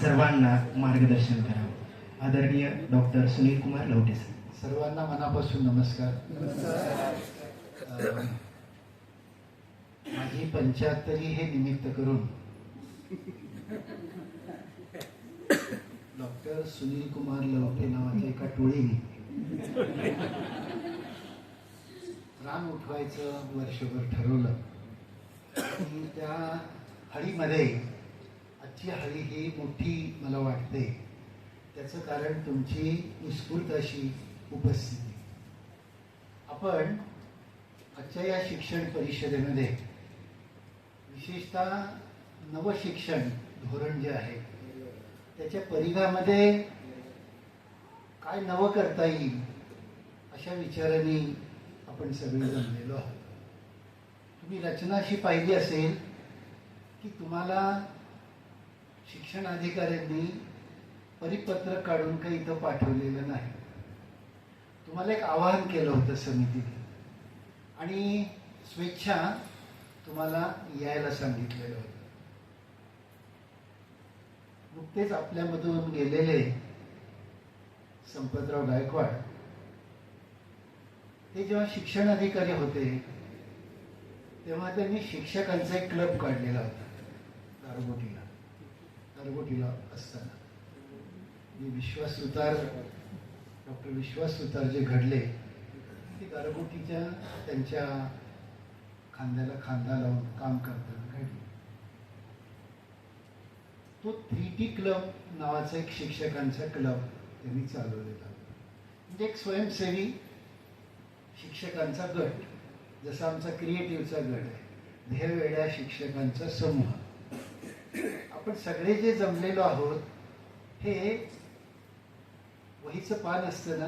सर्वांना मार्गदर्शन करावं आदरणीय डॉक्टर सुनील कुमार लवटे सर. सर्वांना मनापासून नमस्कार. माझी पंच्याहत्तरी हे निमित्त करून डॉक्टर सुनील कुमार लवटे नावाच्या एका टोळीने रान उठवायचं वर्षभर ठरवलं. त्या हळीमध्ये आजची हळी ही मोठी मला वाटते. त्याचं कारण तुमची उत्स्फूर्त अशी उपस्थिती. आपण आजच्या या शिक्षण परिषदेमध्ये विशेषतः नवशिक्षण धोरण जे आहे त्याच्या परिघामध्ये काय नवं करता येईल अशा विचाराने आपण सगळे जमलेलो आहोत. तुम्ही रचना अशी पाहिली असेल की तुम्हाला शिक्षण अधिकाऱ्यांनी परिपत्रक काढून काही इथं पाठवलेलं नाही. तुम्हाला एक आवाहन केलं होतं समितीने. आणि स्वेच्छा तुम्हाला यायला सांगितलेलं होतं. नुकतेच आपल्यामधून गेलेले संपतराव गायकवाड ते जेव्हा शिक्षण अधिकारी होते तेव्हा त्यांनी शिक्षकांचा एक क्लब काढलेला होता गारगोटीला गारगोटीला असताना. मी विश्वास सुतार डॉक्टर विश्वास सुतार जे घडले ते गारगोटीच्या त्यांच्या खांद्याला खांदा लावून काम करताना घडले. तो थ्री टी क्लब नावाचा एक शिक्षकांचा क्लब त्यांनी चालवलेला. म्हणजे एक स्वयंसेवी शिक्षकांचा गट जसा आमचा क्रिएटिव्हचा गट आहे. ध्येयवेड्या शिक्षकांचा समूह. आपण सगळे जे जमलेलो आहोत हे वहीचं पान असतं ना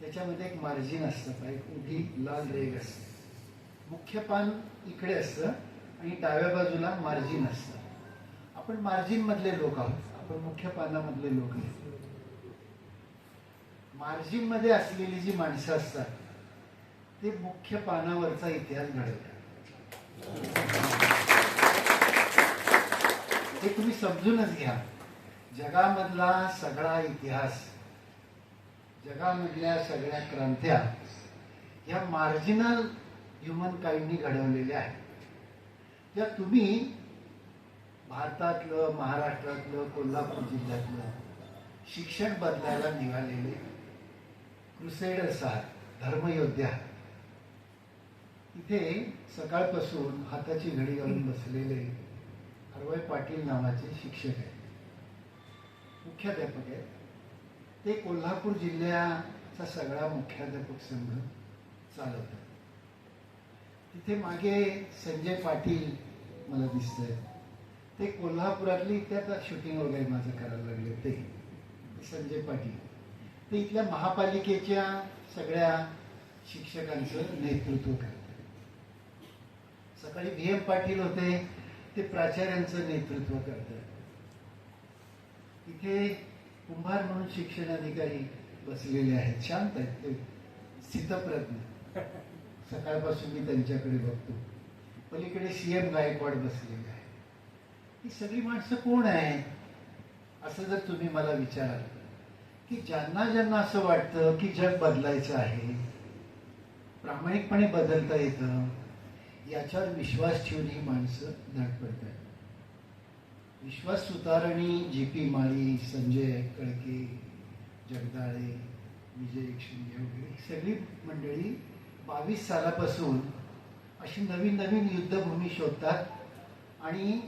त्याच्यामध्ये एक मार्जिन असतं एक उभी लाल रेग असते. मुख्य पान इकडे असतं आणि डाव्या बाजूला मार्जिन असतं. आपण मार्जिन मधले लोक आहोत आपण मुख्य पानामधले लोक नाही मार्जिनमध्ये असलेली जी माणसं असतात ते मुख्य पानावरचा इतिहास घडवतात. हे तुम्ही समजूनच घ्या. जगामधला सगळा इतिहास जगामधल्या सगळ्या क्रांत्या या मार्जिनल ह्युमन काइंडनी घडवलेल्या आहेत. त्या तुम्ही भारतातलं महाराष्ट्रातलं कोल्हापूर जिल्ह्यातलं शिक्षण बदलायला निघालेले क्रुसेडर्स आहात धर्मयोद्धा इथे सकाळपासून हाताची घडी घालून बसलेले हरवाई पाटील नावाचे शिक्षक आहेत. मुख्याध्यापक आहेत. ते कोल्हापूर जिल्ह्याचा सगळा मुख्याध्यापक संघ चालवतात. तिथे मागे संजय पाटील मला दिसतंय. ते कोल्हापुरातली इथे आता शूटिंग वगैरे माझं करायला लागले होते संजय पाटील. ते इथल्या महापालिकेच्या सगळ्या शिक्षकांचं नेतृत्व करतात. सकाळी व्ही एम पाटील होते ते प्राचार्यांचं नेतृत्व करतात. तिथे कुंभार म्हणून शिक्षण अधिकारी बसलेले आहेत. शांत आहेत ते. स्थितप्रज्ञ सकाळपासून मी त्यांच्याकडे बघतो. पलीकडे सीएम गायकवाड बसलेले आहे ही सगळी माणसं कोण आहे असं जर तुम्ही मला विचाराल की ज्यांना ज्यांना असं वाटतं की जग बदलायचं आहे प्रामाणिकपणे बदलता येतं याच्यावर विश्वास ठेवून ही माणसं धडपडत आहेत विश्वास सुतारणी जी पी माळी संजय कळके जगदाळे विजय शिंदे वगैरे सगळी मंडळी बावीस सालापासून अशी नवीन नवीन युद्धभूमी शोधतात आणि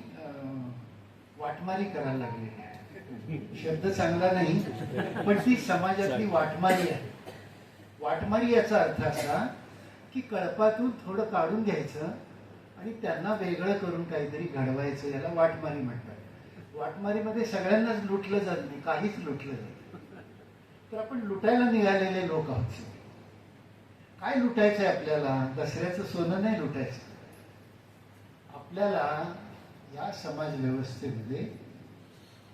वाटमारी करायला लागलेली आहे शब्द चांगला नाही पण ती समाजातली वाटमारी आहे. वाटमारी याचा अर्थ असा की कळपातून थोडं काढून घ्यायचं आणि त्यांना वेगळं करून काहीतरी घडवायचं याला वाटमारी म्हणतात. वाटमारीमध्ये सगळ्यांनाच लुटलं जात नाही काहीच लुटलं जात तर आपण लुटायला निघालेले लोक आहोत. काय आहे आपल्याला? दसऱ्याचं सोनं नाही लुटायचं. आपल्याला या समाज व्यवस्थेमध्ये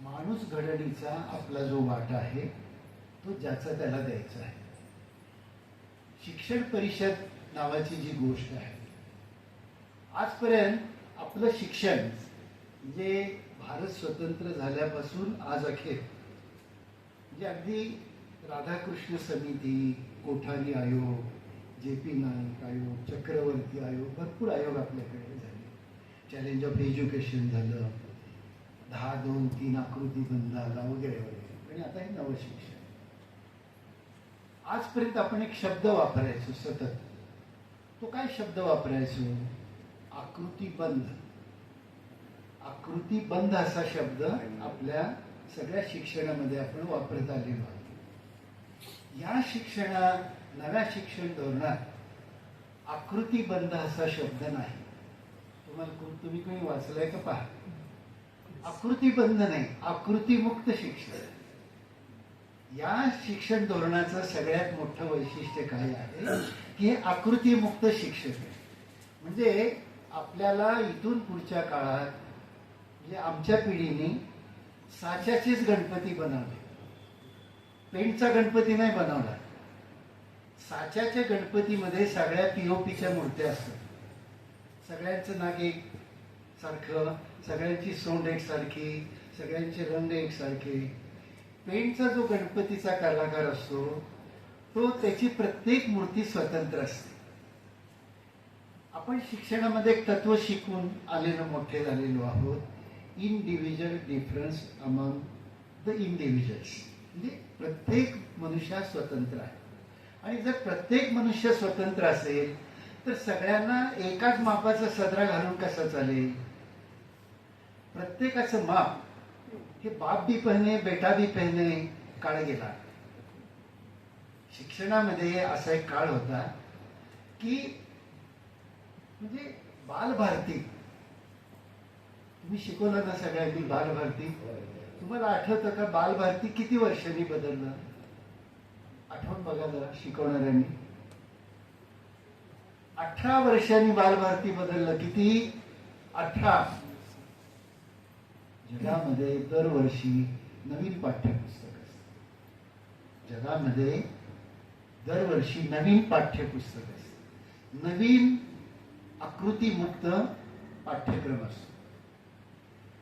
माणूस घडणीचा आपला जो वाटा आहे तो ज्याचा त्याला द्यायचा आहे. शिक्षण परिषद नावाची जी गोष्ट आहे. आजपर्यंत आपलं शिक्षण जे भारत स्वतंत्र झाल्यापासून आज अखेर म्हणजे अगदी राधाकृष्ण समिती कोठारी आयोग जे पी नाईक आयोग चक्रवर्ती आयोग भरपूर आयोग आपल्याकडे झाले. चॅलेंज ऑफ एज्युकेशन झालं दहा दोन तीन आकृती बंद आला वगैरे वगैरे. आणि आता हे नवं शिक्षण. आजपर्यंत आपण एक शब्द वापरायचो सतत. तो काय शब्द वापरायचो? आकृतीबंध आकृतीबंध असा शब्द आपल्या सगळ्या शिक्षणामध्ये आपण वापरत आलेलो आहोत या शिक्षणात नव्या शिक्षण धोरणात आकृतीबंध असा शब्द नाही. तुम्हाला कोण- तुम्ही कोणी वाचलाय का पहा? आकृतीबंध नाही आकृतीमुक्त शिक्षण. या शिक्षण धोरणाचं सगळ्यात मोठं वैशिष्ट्य काय आहे? की हे आकृतीमुक्त शिक्षण आहे म्हणजे आपल्याला इथून पुढच्या काळात म्हणजे आमच्या पिढीने साच्याचेच गणपती बनवले. पेंटचा गणपती नाही बनवला. साच्याच्या गणपतीमध्ये सगळ्या पीओपीच्या मूर्त्या असतात. सगळ्यांचं नाग एक सारखं सगळ्यांची सोंड एकसारखी सगळ्यांचे रंग एकसारखे. पेंटचा जो गणपतीचा कलाकार असतो तो त्याची प्रत्येक मूर्ती स्वतंत्र असते. आपण शिक्षणामध्ये एक तत्व शिकून आलेलो मोठे झालेलो आहोत. Individual difference among the individuals म्हणजे प्रत्येक मनुष्य स्वतंत्र आहे. आणि जर प्रत्येक मनुष्य स्वतंत्र असेल तर सगळ्यांना एकाच मापाचा सदरा घालून कसं चालेल? प्रत्येकाचं माप हे बाप बी पहने बेटा बी पहने काळ गेला. शिक्षणामध्ये असा एक काळ होता की म्हणजे बालभारती. तुम्ही शिकवलं ना सगळ्यांनी बालभारती? तुम्हाला आठवतं का बालभारती किती वर्षांनी बदललं? आठवण बघा जरा शिकवणाऱ्यांनी. अठरा वर्षांनी बालभारती बदललं. किती? अठरा. जगामध्ये दरवर्षी नवीन पाठ्यपुस्तक असत. जगामध्ये दरवर्षी नवीन पाठ्यपुस्तक असते. नवीन आकृतीमुक्त पाठ्यक्रम असतो.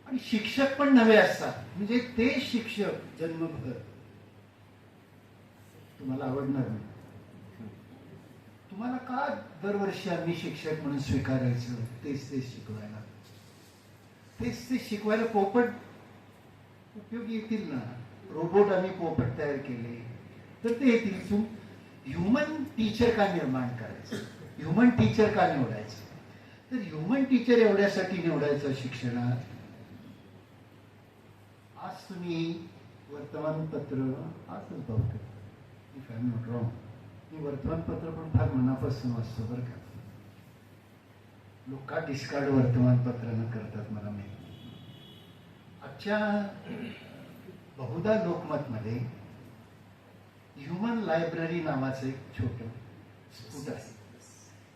आणि शिक्षक पण नवे असतात. म्हणजे ते शिक्षक जन्मभर तुम्हाला आवडणार नाही. तुम्हाला का दरवर्षी आम्ही शिक्षक म्हणून स्वीकारायचं? तेच तेच शिकवायला. तेच ते शिकवायला पोपट उपयोगी येतील ना? रोबोट आम्ही पोपट तयार केले. तर ते येतील. ह्युमन टीचर का निर्माण करायचं? ह्युमन टीचर का निवडायचं? तर ह्युमन टीचर एवढ्यासाठी निवडायचं शिक्षणात. आज तुम्ही वर्तमानपत्र आजच बघतो इफ आय नॉट रॉंग मी वर्तमानपत्र पण फार मनापासून वाचतो बरं का. लोक का डिस्कार्ड वर्तमानपत्रानं करतात मला माहिती. आजच्या बहुधा लोकमतमध्ये ह्युमन लायब्ररी नावाचं एक छोटं स्फुट आहे.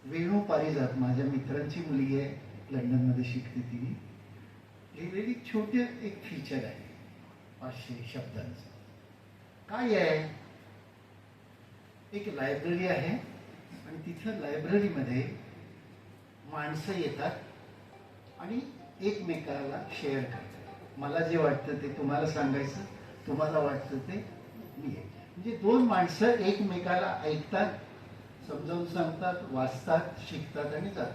वेणू पारिजात माझ्या मित्रांची मुलगी आहे लंडनमध्ये शिकते ती लिहिलेली छोटे एक फीचर आहे पाचशे शब्दांचं. काय आहे? एक लायब्ररी आहे आणि तिथं लायब्ररीमध्ये माणसं येतात आणि एकमेकाला शेअर करतात. मला जे वाटतं ते तुम्हाला सांगायचं तुम्हाला वाटतं ते मी येतो. म्हणजे दोन माणसं एकमेकाला ऐकतात समजावून सांगतात वाचतात शिकतात आणि जातात.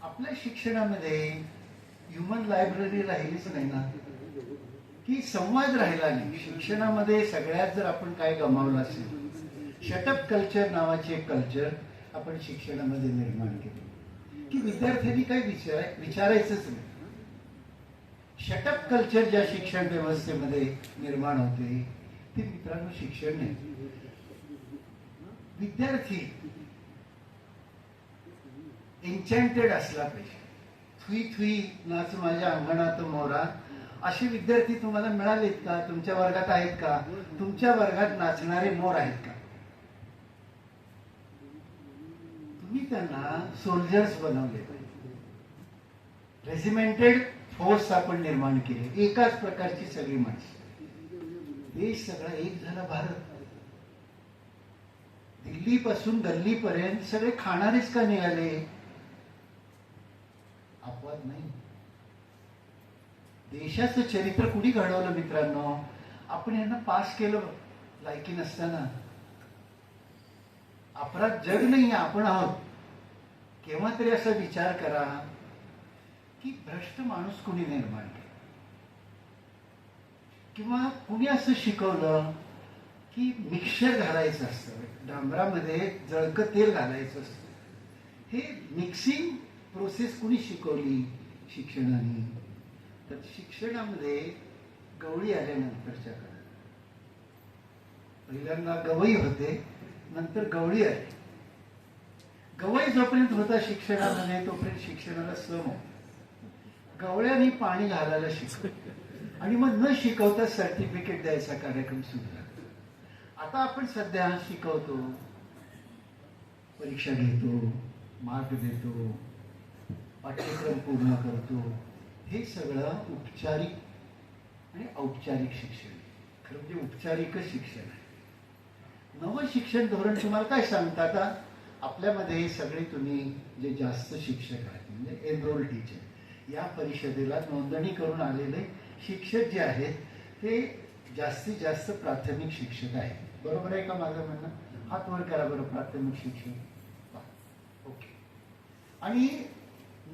आपल्या शिक्षणामध्ये ह्युमन लायब्ररी राहिलीच नाही ना. की संवाद राहिला नाही. शिक्षणामध्ये सगळ्यात जर आपण काय गमावलं असेल शटअप कल्चर नावाचे एक कल्चर आपण शिक्षणामध्ये निर्माण केलं. की विद्यार्थ्यांनी काही विचार विचारायचंच नाही. शटअप कल्चर ज्या शिक्षण व्यवस्थेमध्ये निर्माण होते ते मित्रांनो शिक्षण नाही. विद्यार्थी एन्चॅन्टेड असला पाहिजे. थुई थुई नाच माझ्या अंगणात मोरा. असे विद्यार्थी तुम्हाला मिळालेत का? तुमच्या वर्गात आहेत का? तुमच्या वर्गात नाचणारे मोर आहेत का? तुम्ही त्यांना सोल्जर्स बनवले. रेजिमेंटेड फोर्स आपण निर्माण केले. एकाच प्रकारची सगळी माणसं. देश सगळा एक झाला भारत. दिल्लीपासून गल्लीपर्यंत सगळे खाणारेच का निघाले? अपवाद नाही. देशाचं चरित्र कुणी घडवलं मित्रांनो? आपण यांना पास केलं लायकी नसताना. अपराध जग नाही आपण आहोत. केव्हा तरी असा विचार करा. की भ्रष्ट माणूस कुणी निर्माण केला? किंवा कुणी असं शिकवलं की मिक्सर घालायचं असतं डांबरामध्ये जळकं तेल घालायचं असतं? हे मिक्सिंग प्रोसेस कुणी शिकवली शिक्षणाने? तर शिक्षणामध्ये गवळी आल्यानंतरच्या काळात. पहिल्यांदा गवई होते नंतर गवळी आली. गवई जोपर्यंत होता शिक्षणामध्ये तोपर्यंत शिक्षणाला सम होता. गवळ्याने पाणी घालायला शिकवलं. आणि मग न शिकवता सर्टिफिकेट द्यायचा कार्यक्रम सुरू आता आपण सध्या शिकवतो परीक्षा घेतो मार्क देतो पाठ्यक्रम पूर्ण करतो. हे सगळं उपचारिक आणि औपचारिक शिक्षण. खरं म्हणजे उपचारिकच शिक्षण आहे. नवं शिक्षण धोरण तुम्हाला काय सांगतं आता? आपल्यामध्ये सगळे तुम्ही जे जास्त शिक्षक आहेत म्हणजे एनरोल टीचर या परिषदेला नोंदणी करून आलेले शिक्षक जे आहेत ते जास्तीत जास्त प्राथमिक शिक्षक आहेत. बरोबर आहे का माझं म्हणणं? हात वर करा बरं प्राथमिक शिक्षक ओके. आणि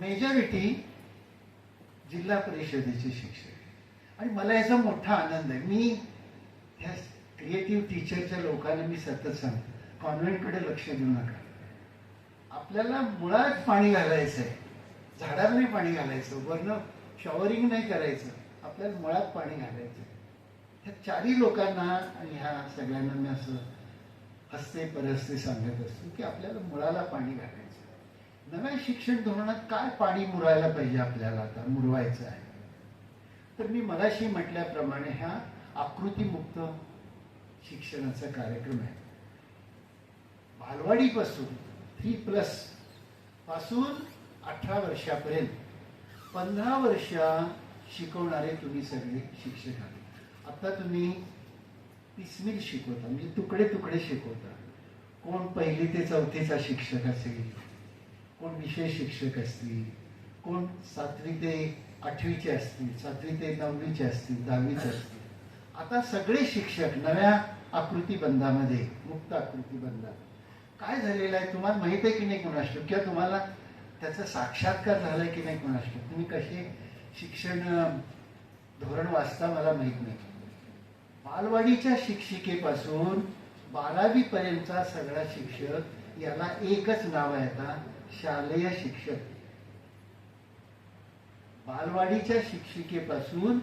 मेजॉरिटी जिल्हा परिषदेचे शिक्षक आणि मला याचा मोठा आनंद आहे. मी ह्या क्रिएटिव्ह टीचरच्या लोकांना मी सतत सांगतो कॉन्व्हेंटकडे लक्ष देऊ नका. आपल्याला मुळात पाणी घालायचं आहे झाडाला नाही पाणी घालायचं वरनं शॉवरिंग नाही करायचं आपल्याला मुळात पाणी घालायचं. ह्या चारही लोकांना आणि ह्या सगळ्यांना मी असं हस्ते परहस्ते सांगत असतो की आपल्याला मुळाला पाणी घालायचं. नव्या शिक्षण धोरणात काय पाणी मुरायला पाहिजे आपल्याला आता मुरवायचं आहे? तर मी मगाशी म्हटल्याप्रमाणे ह्या आकृतीमुक्त शिक्षणाचा कार्यक्रम आहे. बालवाडीपासून थ्री प्लसपासून अठरा वर्षापर्यंत. पंधरा वर्ष शिकवणारे तुम्ही सगळे शिक्षक आहात. आता तुम्ही पिसमिल शिकवता म्हणजे तुकडे तुकडे शिकवता. कोण पहिली ते चौथीचा शिक्षक असेल कोण विषय शिक्षक असतील कोण सातवी ते आठवीचे असतील सातवी ते नववीचे असतील दहावीचे असतील. आता सगळे शिक्षक नव्या आकृतीबंधामध्ये मुक्त आकृतीबंधात. काय झालेलं आहे? तुम्हाला माहीत आहे की नाही कोणा किंवा तुम्हाला त्याचा साक्षात्कार झालाय की नाही कोणाशी? तुम्ही कसे शिक्षण धोरण वाचता मला माहीत नाही. बालवाडीच्या शिक्षिकेपासून बारावी पर्यंतचा सगळा शिक्षक याला एकच नाव आहे आता शालेय शिक्षक. बालवाडीच्या शिक्षिकेपासून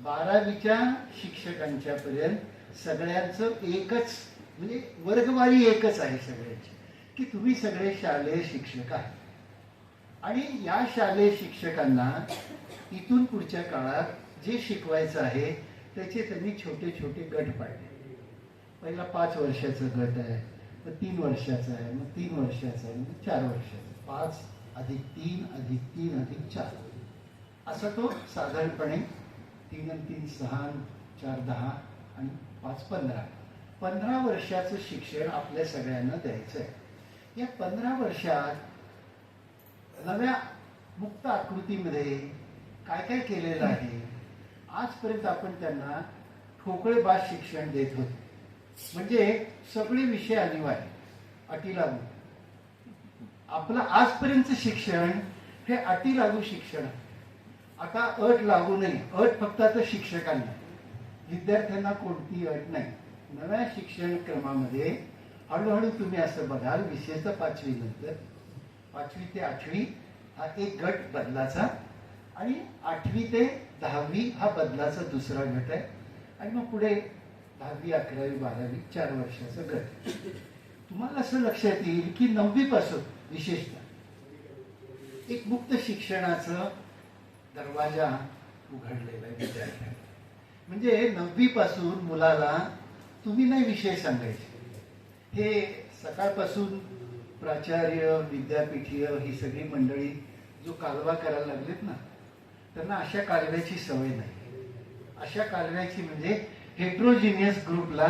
बारावीच्या शिक्षकांच्या पर्यंत सगळ्यांचं एकच म्हणजे वर्गवारी एकच आहे सगळ्यांची की तुम्ही सगळे शालेय शिक्षक आहे आणि या शालेय शिक्षकांना इथून पुढच्या काळात जे शिकवायचं आहे त्याचे त्यांनी छोटे छोटे गट पाडले. पहिला पाच वर्षाचा गट आहे मग तीन वर्षाचा आहे मग तीन वर्षाचा आहे मग चार वर्षाचा. पाच अधिक तीन अधिक तीन अधिक चार. असा तो साधारणपणे तीन आणि तीन सहा चार दहा आणि पाच पंधरा. पंधरा वर्षाचं शिक्षण आपल्या सगळ्यांना द्यायचं आहे या पंधरा वर्षात नव्या मुक्त आकृतीमध्ये काय काय केलेलं आहे? आजपर्यंत आपण त्यांना ठोकळेबाज शिक्षण देत होतो. म्हणजे सगळे विषय अनिवार्य. अटी लागू. आपलं आजपर्यंत शिक्षण हे अटी लागू शिक्षण आता अट लागू नाही अट फक्त आता शिक्षकांना. विद्यार्थ्यांना कोणती अट नाही. नव्या शिक्षण क्रमामध्ये हळूहळू तुम्ही असं बघाल विशेषतः पाचवी नंतर पाचवी ते आठवी हा एक गट बदलाचा आणि आठवी ते दहावी हा बदलाचा दुसरा गट आहे. आणि मग पुढे दहावी अकरावी बारावी चार वर्षाचा गट. तुम्हाला असं लक्षात येईल की नववी पासून विशेषतः एक मुक्त शिक्षणाचं दरवाजा उघडलेला आहे विद्यार्थ्यांना. म्हणजे नववी पासून मुलाला तुम्ही नाही विषय सांगायचे. हे सकाळपासून प्राचार्य विद्यापीठीय ही सगळी मंडळी जो कालवा करायला लागलेत ना त्यांना अशा कालव्याची सवय नाही. अशा कालव्याची म्हणजे हेट्रोजिनियस ग्रुपला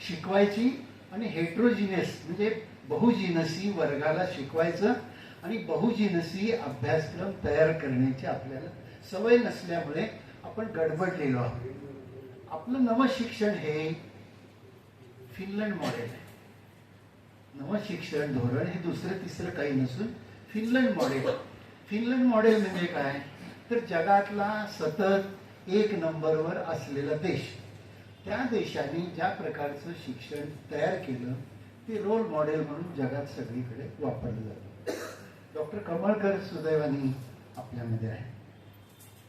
शिकवायची आणि हेट्रोजिनियस म्हणजे बहुजिनसी वर्गाला शिकवायचं आणि बहुजिनसी अभ्यासक्रम तयार करण्याची आपल्याला सवय नसल्यामुळे आपण गडबडलेलो आहोत. आपलं नवं शिक्षण हे फिनलंड मॉडेल आहे. नवं शिक्षण धोरण हे दुसरं तिसरं काही नसून फिनलंड मॉडेल फिनलंड मॉडेल म्हणजे काय? तर जगातला सतत एक नंबरवर असलेला देश. त्या देशाने ज्या प्रकारचं शिक्षण तयार केलं ते रोल मॉडेल म्हणून जगात सगळीकडे वापरलं जातं. डॉक्टर कमळकर सुदैवानी आपल्यामध्ये आहे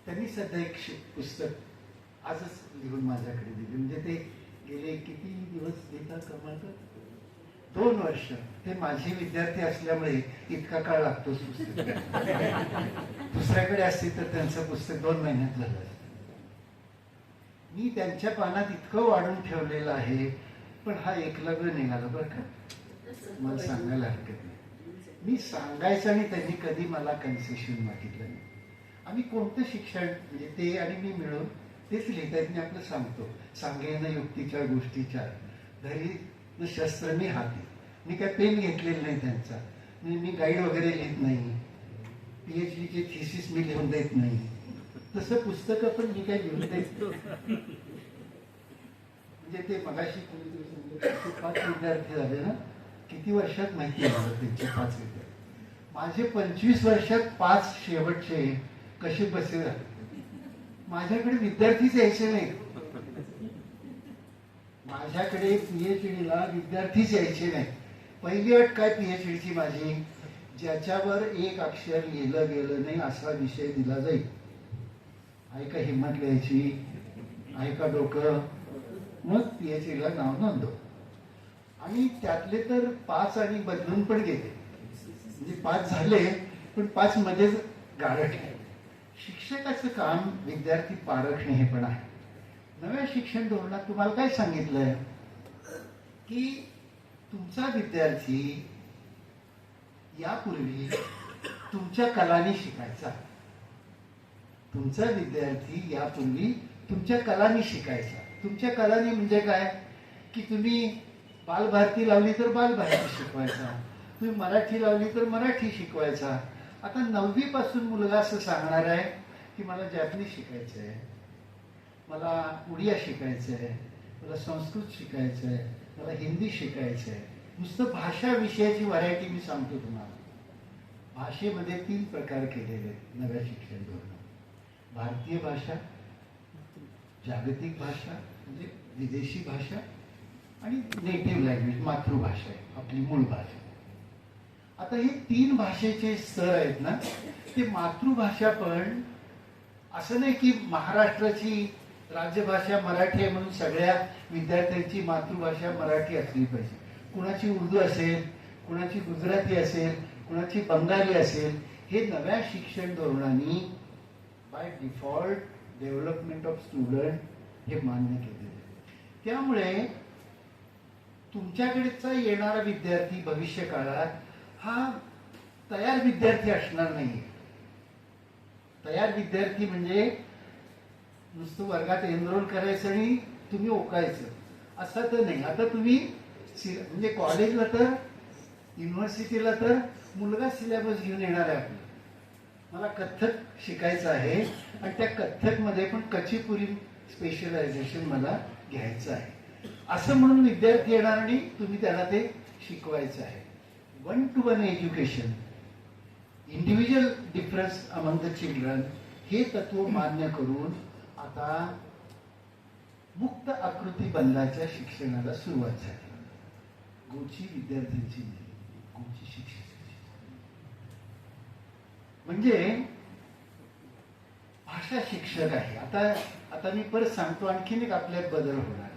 त्यांनी सध्या एक शि- पुस्तक आजच लिहून माझ्याकडे दिली. म्हणजे ते गेले किती दिवस देतात कमळकर? दोन वर्ष. ते माझे विद्यार्थी असल्यामुळे इतका काळ लागतो पुस्तक. दुसऱ्याकडे असते तर त्यांचं पुस्तक दोन महिन्यात झालं मी त्यांच्या पानात इतकं वाढून ठेवलेलं आहे पण हा एकलव्य निघाला बरं का. मला सांगायला हरकत नाही. मी सांगायचं आणि त्यांनी कधी मला कन्सेशन मागितलं नाही. आम्ही कोणतं शिक्षण म्हणजे ते आणि मी मिळून तेच लिहितायत मी आपलं सांगतो. सांगेन युक्तीच्या गोष्टीच्या. घरी मग शस्त्र मी हाती मी काय पेन घेतलेलं नाही त्यांचा. मी गाईड वगैरे लिहित नाही. पी एच डीचे थिसिस मी लिहून देत नाही. तसं पुस्तकं पण मी काय लिहून देत म्हणजे ते मगाशी कोणीतरी पाच विद्यार्थी झाले ना किती वर्षात माहिती आहे त्यांचे पाच विद्यार्थी. माझे पंचवीस वर्षात पाच शेवटचे कसे बसे झाले. माझ्याकडे विद्यार्थीच यायचे नाही माझ्याकडे पीएचडीला विद्यार्थीच यायचे नाही पहिली अट काय पीएचडीची माझी? ज्याच्यावर एक अक्षर लिहिलं गेलं नाही असा विषय दिला जाईल. ऐका हिंमत लिहायची ऐका डोकं. मग पीएचडीला नाव नोंदव. आणि त्यातले तर पाच आणि बदलून पण गेले. म्हणजे पाच झाले पण पाच मध्येच गारठले. शिक्षकाचं काम विद्यार्थी पारखणे हे पण आहे. नव्या शिक्षण धोरणात तुम्हाला काय सांगितलंय? की तुमचा विद्यार्थी यापूर्वी तुमच्या कलाने शिकायचा. तुमचा विद्यार्थी यापूर्वी तुमच्या कलाने शिकायचा. तुमच्या कलाने म्हणजे काय? की तुम्ही बालभारती लावली तर बालभारती शिकवायचा. तुम्ही मराठी लावली तर मराठी शिकवायचा. आता नववी पासून मुलगा असं सांगणार आहे की मला जॅपनीज शिकायचं आहे मला उडिया शिकायचं आहे मला संस्कृत शिकायचं आहे मला हिंदी शिकायचं आहे. नुसतं भाषा विषयाची व्हरायटी मी सांगतो तुम्हाला. भाषेमध्ये तीन प्रकार केलेले आहेत नव्या शिक्षण धोरणात. भारतीय भाषा जागतिक भाषा म्हणजे विदेशी भाषा आणि नेटिव्ह लँग्वेज मातृभाषा आहे आपली मूळ भाषा. आता हे तीन भाषेचे स्तर आहेत ना ते मातृभाषा पण असं नाही की महाराष्ट्राची राज्यभाषा मराठी आहे म्हणून सगळ्या विद्यार्थ्यांची मातृभाषा मराठी असली पाहिजे कुणाची उर्दू असेल कुणाची गुजराती असेल कुणाची बंगाली असेल हे नव्या शिक्षण धोरणाने by default development of student हे मान्य केलेले आहे. त्यामुळे तुमच्याकडेचा येणारा विद्यार्थी भविष्य काळात हा तयार विद्यार्थी असणार नाही तयार विद्यार्थी म्हणजे नुसतं वर्गात एनरोल करायचं आणि तुम्ही ओकायचं. असं तर नाही. आता तुम्ही सि- म्हणजे कॉलेजला तर युनिव्हर्सिटीला तर मुलगा सिलेबस घेऊन येणार आहे आपला. मला कथ्थक शिकायचं आहे आणि त्या कथ्थकमध्ये पण कचीपुरी स्पेशलायझेशन मला घ्यायचं आहे. असं म्हणून विद्यार्थी येणार आणि तुम्ही त्याला ते शिकवायचं आहे. One two one education individual difference among the children हे तत्व मान्य करून आता मुक्त आकृती बंधाच्या शिक्षणाला सुरुवात झाली. गोची विद्यार्थ्यांची गोची शिक्षकाची. म्हणजे भाषा शिक्षक आहे. आता आता मी परत सांगतो आणखीन एक आपल्यात बदल होणार आहे.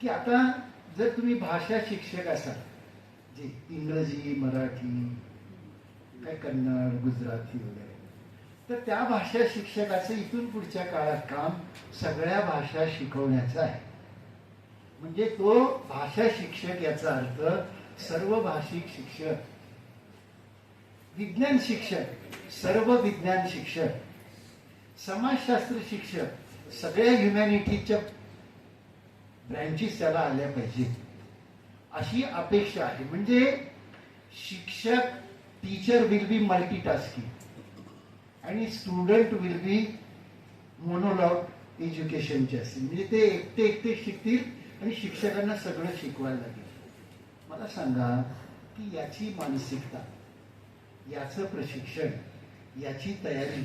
की आता जर तुम्ही भाषा शिक्षक असाल जे इंग्रजी मराठी काय कन्नड गुजराती वगैरे तर त्या भाषा शिक्षकाचं इथून पुढच्या काळात काम सगळ्या भाषा शिकवण्याचं आहे. म्हणजे तो भाषा शिक्षक याचा अर्थ सर्व भाषिक शिक्षक विज्ञान शिक्षक सर्व विज्ञान शिक्षक समाजशास्त्र शिक्षक सगळ्या ह्युमॅनिटीच्या ब्रँचेस त्याला आल्या पाहिजेत. अशी अपेक्षा आहे. म्हणजे शिक्षक टीचर विल बी मल्टीटास्किंग आणि स्टुडंट विल बी मोनोलॉग एज्युकेशनचे असतील. म्हणजे ते एकटे एकटे शिकतील आणि शिक्षकांना सगळं शिकवायला लागेल. मला सांगा की याची मानसिकता याचं प्रशिक्षण याची तयारी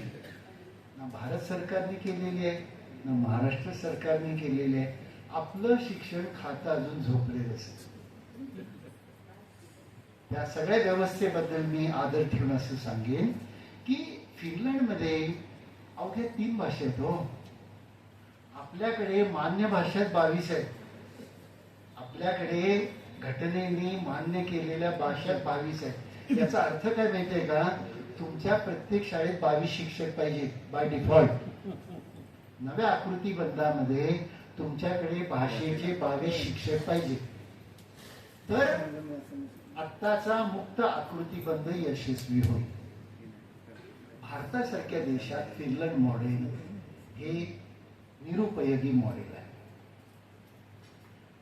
ना भारत सरकारने केलेली आहे ना महाराष्ट्र सरकारने केलेली आहे. आपलं शिक्षण खातं अजून झोपलेलं असतं या सगळ्या व्यवस्थेबद्दल मी आदर ठेवून असं सांगेन की फिनलंडमध्ये अवघ्या तीन भाषा आहेत हो. आपल्याकडे मान्य भाषेत बावीस आहेत. आपल्याकडे घटनेने मान्य केलेल्या भाषा बावीस आहेत. याचा अर्थ काय माहितीये का? तुमच्या प्रत्येक शाळेत बावीस शिक्षक पाहिजेत बाय डिफॉल्ट नव्या आकृती बंधामध्ये तुमच्याकडे भाषेचे बावीस शिक्षक पाहिजे तर आत्ताचा मुक्त आकृतीबंध यशस्वी होईल. भारतासारख्या देशात फिनलंड मॉडेल हे निरुपयोगी मॉडेल आहे.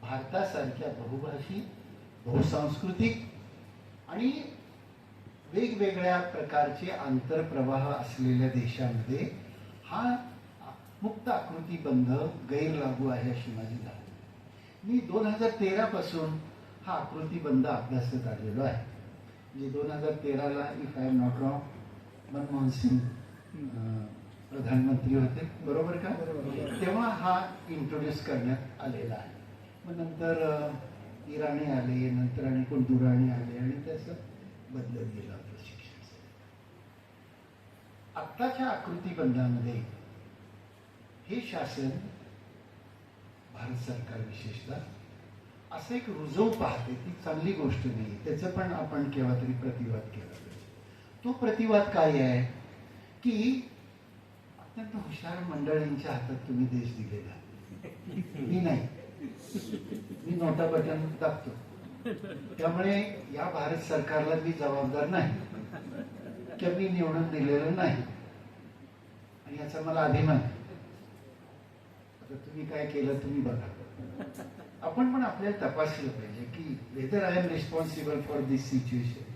भारतासारख्या बहुभाषी बहुसांस्कृतिक आणि वेगवेगळ्या प्रकारचे आंतरप्रवाह असलेल्या देशामध्ये हा मुक्त आकृतीबंध गैरलागू आहे अशी माझी धारणा मी दोन हजार तेरापासून हा हा आकृतीबंध अभ्यासत आलेलो आहे. म्हणजे दोन हजार तेराला if I am not wrong Manmohan Singh प्रधानमंत्री होते. बरोबर का? तेव्हा हा इंट्रोड्यूस करण्यात आलेला आहे. मग नंतर इराणी आले नंतर आणि कोण दुराणी आले आणि त्याचं बदलत गेलं आपलं शिक्षण. आत्ताच्या आकृतीबंधामध्ये हे शासन भारत सरकार विशेषतः असं एक रुजव पाहते ती चांगली गोष्ट नाही. त्याचं पण आपण केव्हा तरी प्रतिवाद केला. तो प्रतिवाद काय आहे? की अत्यंत हुशार मंडळींच्या हातात तुम्ही देश दिलेला मी नाही. मी नोटा बटन दाबतो. त्यामुळे या भारत सरकारला मी जबाबदार नाही. किंवा मी निवडून दिलेलं नाही. आणि याचा मला अभिमान आता तुम्ही काय केलं तुम्ही बघा. आपण पण आपल्याला तपासलं पाहिजे की whether I am responsible for this situation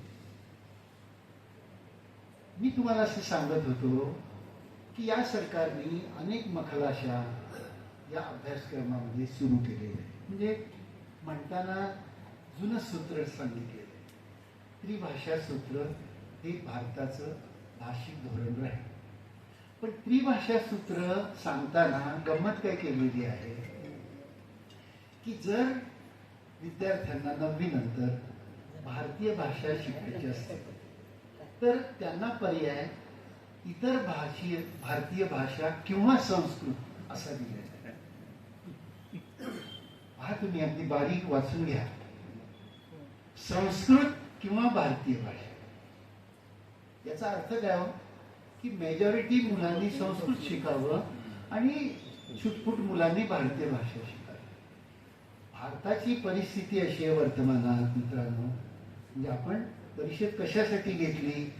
मी तुम्हाला असं सांगत होतो की या सरकारने अनेक मखलाशा या अभ्यासक्रमामध्ये सुरू केलेल्या आहेत. म्हणजे म्हणताना जुनं सूत्र सांगितलेलं आहे. त्रिभाषा सूत्र हे भारताचं भाषिक धोरण राहील. पण त्रिभाषा सूत्र सांगताना गंमत काय केलेली आहे? की जर विद्यार्थ्यांना नववी नंतर भारतीय भाषा शिकायची असते तर त्यांना पर्याय इतर भाषीय भारतीय भाषा किंवा संस्कृत असा दिलेला हा तुम्ही अगदी बारीक वाचून घ्या. संस्कृत किंवा भारतीय भाषा. याचा अर्थ काय हो? की मेजॉरिटी मुलांनी संस्कृत शिकावं आणि छुटफुट मुलांनी भारतीय भाषा शिकावी. भारताची परिस्थिती अशी आहे वर्तमानात मित्रांनो. म्हणजे आपण परिषद कशासाठी घेतली?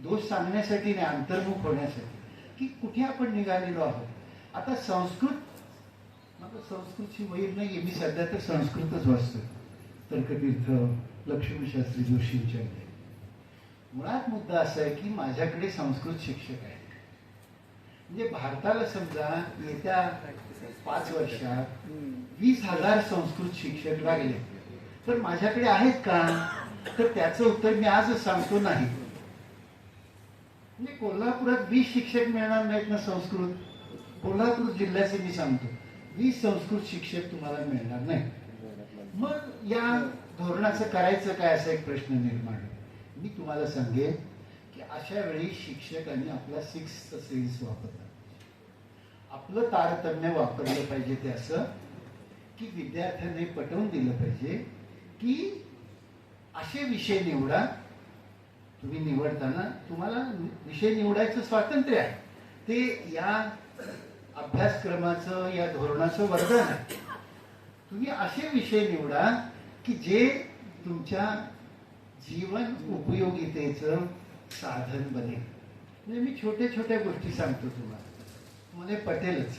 दोष सांगण्यासाठी नाही अंतर्मुख होण्यासाठी. की कुठे आपण निघालेलो आहोत? आता संस्कृत मला संस्कृतची वैर नाही मी सध्या तर संस्कृतच वाचतोय. तर्कतीर्थ लक्ष्मीशास्त्री जोशींच्या. मुळात मुद्दा असा आहे की माझ्याकडे संस्कृत शिक्षक आहेत. म्हणजे भारताला समजा येत्या पाच वर्षात वीस हजार संस्कृत शिक्षक लागले. तर माझ्याकडे आहेत का? तर त्याचं उत्तर मी आजच सांगतो नाही. म्हणजे कोल्हापुरात वीस शिक्षक मिळणार नाहीत ना संस्कृत? कोल्हापूर जिल्ह्याचे मी सांगतो. वीस संस्कृत शिक्षक तुम्हाला मिळणार नाही मग या धोरणाचं करायचं काय असा एक प्रश्न निर्माण मी तुम्हाला सांगेन की अशा वेळी शिक्षकांनी आपला सिक्स सेन्स वापरला. आपलं तारतम्य वापरलं पाहिजे ते असं की विद्यार्थ्यांनी पटवून दिलं पाहिजे की असे विषय निवडा. तुम्ही निवडताना तुम्हाला विषय निवडायचं स्वातंत्र्य आहे. ते या अभ्यासक्रमाचं या धोरणाचं वरदान आहे. तुम्ही असे विषय निवडा की जे तुमच्या जीवन उपयोगितेचं साधन बनेल. म्हणजे मी छोट्या छोट्या गोष्टी सांगतो तुम्हाला. मला पटेलच.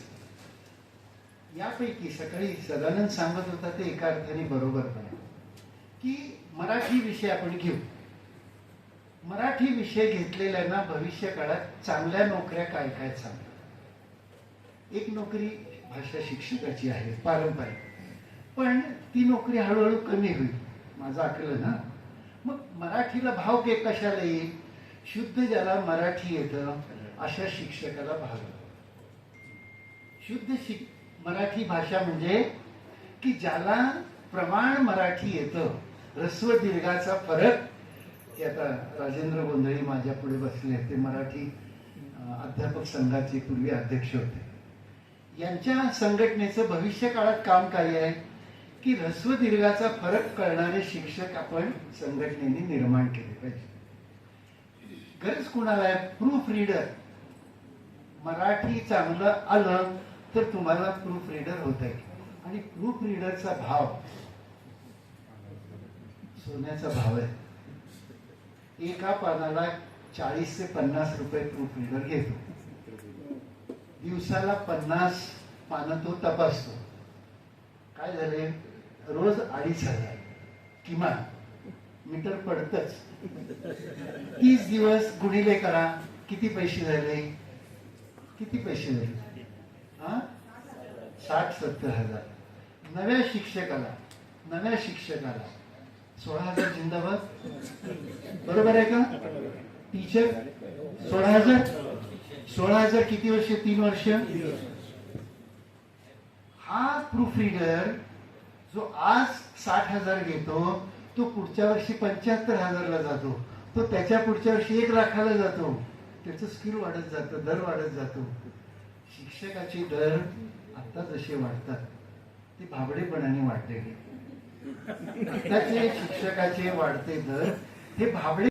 यापैकी सकाळी सदानंद सांगत होता ते एका अर्थाने बरोबर पण की मराठी विषय आपण घेऊ. मराठी विषय घेतलेल्यांना भविष्य काळात चांगल्या नोकऱ्या काय काय सांगतात एक नोकरी भाषा शिक्षकाची आहे पारंपरिक. पण ती नोकरी हळूहळू कमी होईल माझं आकलं ना. मग मराठीला भाव के कशाला येईल? शुद्ध ज्याला मराठी येतं अशा शिक्षकाला भाव शुद्ध शिक मराठी भाषा म्हणजे की ज्याला प्रमाण मराठी येतं ह्रस्व दीर्घाचा फरक हे आता राजेंद्र गोंधळी माझ्या पुढे बसले ते मराठी अध्यापक संघाचे पूर्वी अध्यक्ष होते. यांच्या संघटनेचं भविष्य काळात काम काय आहे? की ह्रस्व दीर्घाचा फरक कळणारे शिक्षक आपण संघटनेने निर्माण केले पाहिजे. गरज कुणाला आहे? प्रूफ रीडर मराठी चांगलं आलं तर तुम्हाला प्रूफ रीडर होत आहे. आणि प्रूफ रीडरचा भाव सोन्याचा भाव आहे. एका पानाला चाळीस ते पन्नास रुपये प्रूफ रिडर घेतो. दिवसाला पन्नास पानं तो तपासतो. काय झाले रोज अडीच हजार. किमान. मीटर पडतच. तीस दिवस गुणिले करा. किती पैसे झाले? किती पैसे झाले? हा साठ सत्तर हजार. नव्या शिक्षकाला नव्या शिक्षकाला सोळा हजार जिंदाबाद. बरोबर आहे का? टीचर सोळा हजार. सोळा हजार किती वर्ष? तीन वर्ष. हा प्रूफ रिडर जो आज साठ हजार घेतो तो पुढच्या वर्षी पंच्याहत्तर हजारला जातो. तो त्याच्या पुढच्या वर्षी एक लाखाला जातो. त्याचं स्किल वाढत जातं दर वाढत जातो. शिक्षकाचे दर आता जसे वाढतात ते भाबडेपणाने वाढलेले. त्याचे शिक्षकाचे वाढते दर हे भाबडे